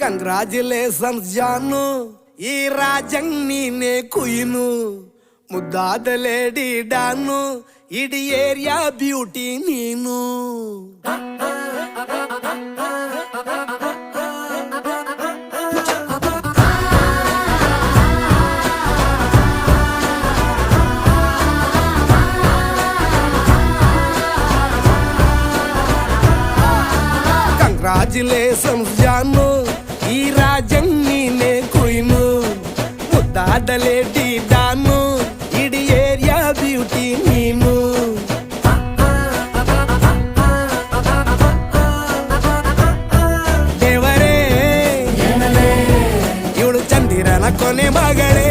Congratulations Janu ఈ రాజం నేనే కుయిను. ముద్దాదలేడి డాను ఇడి ఏరియా బ్యూటీ నేను. కంగ్రాచులేషన్స్ జాను ఈ రాజన్ని నే కుయిను. ముದ್ದಾడలేటి దాను ఇడి ఏరియా బ్యూటీ నీను. దేవరే ఇవుడు చందిరన కొనే మగడే.